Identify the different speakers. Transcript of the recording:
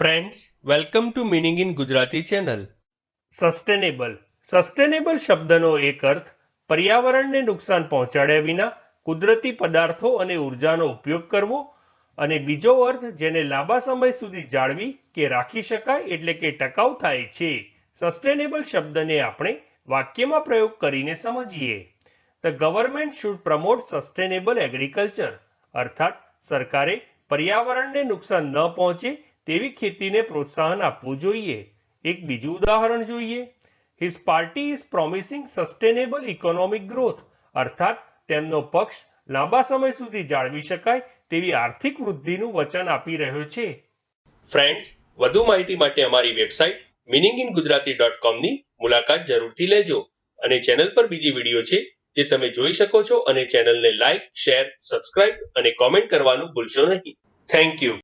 Speaker 1: Friends welcome to meaning in Gujarati channel
Speaker 2: sustainable sustainable શબ્દનો એક અર્થ, પર્યાવરણને નુકસાન પહોંચાડ્યા વિના કુદરતી પદાર્થો અને ઉર્જાનો ઉપયોગ કરવો અને બીજો અર્થ, જેને લાંબા સમય સુધી જાળવી કે રાખી શકાય એટલે કે ટકાઉ થાય છે. સસ્ટેનેબલ શબ્દને આપણે વાક્યમાં પ્રયોગ કરીને સમજીએ. The government should promote sustainable agriculture અર્થાત, સરકારે પર્યાવરણને નુકસાન ન પહોંચે તેવી ખેતીને પ્રોત્સાહન આપવું જોઈએ. એક બીજું ઉદાહરણ જોઈએ. His party is promising sustainable economic growth અર્થાત, તેમનો પક્ષ લાંબા સમય સુધી જાળવી શકાય તેવી આર્થિક વૃદ્ધિનું વચન આપી રહ્યો છે.
Speaker 1: ફ્રેન્ડ્સ વધુ માહિતી માટે અમારી website meaning in Gujarati dot કોમની મુલાકાત જરૂરથી લેજો અને ચેનલ પર બીજી વીડિયો છે જે તમે જોઈ શકો છો અને ચેનલને લાઇક શેર સબસ્ક્રાઇબ અને કોમેન્ટ કરવાનું ભૂલશો નહીં. Thank you